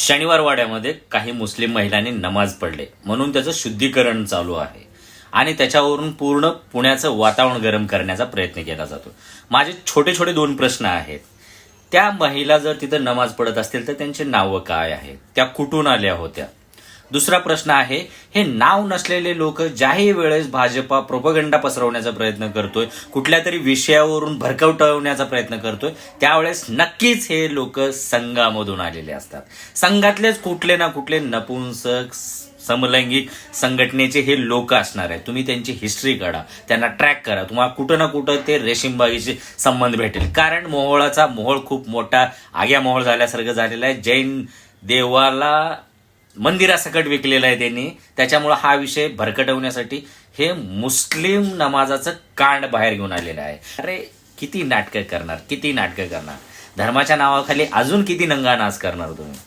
शनिवार वाड्यामध्ये काही मुस्लिम महिलांनी नमाज पडले म्हणून त्याचं शुद्धीकरण चालू आहे. आणि त्याच्यावरून पूर्ण पुण्याचं वातावरण गरम करण्याचा प्रयत्न केला जातो. माझे छोटे छोटे दोन प्रश्न आहेत. त्या महिला जर तिथं नमाज पडत असतील तर त्यांची नावं काय आहेत? त्या कुठून आल्या होत्या? दुसरा प्रश्न आहे हे नाव नसलेले लोक ज्याही वेळेस भाजपा प्रोपगंडा पसरवण्याचा प्रयत्न करतोय कुठल्या तरी विषयावरून भरकवटवण्याचा प्रयत्न करतोय त्यावेळेस नक्कीच हे लोक संघामधून आलेले असतात. संघातलेच कुठले ना कुठले नपुंसक समलैंगिक संघटनेचे हे लोक असणार आहे तुम्ही त्यांची हिस्ट्री काढा त्यांना ट्रॅक करा. तुम्हाला कुठं ना कुठं ते रेशीमबागीशी संबंध भेटेल. कारण मोहोळाचा मोहोळ खूप मोठा आग्या मोहोळ झाल्यासारखं झालेला आहे. जैन देवाला मंदिरासकट विकलेला आहे त्यांनी. त्याच्यामुळं हा विषय भरकटवण्यासाठी हे मुस्लिम नमाजाचं कांड बाहेर घेऊन आलेलं आहे. अरे किती नाटकं करणार किती नाटकं करणार? धर्माच्या नावाखाली अजून किती नंगानाच करणार तुम्ही?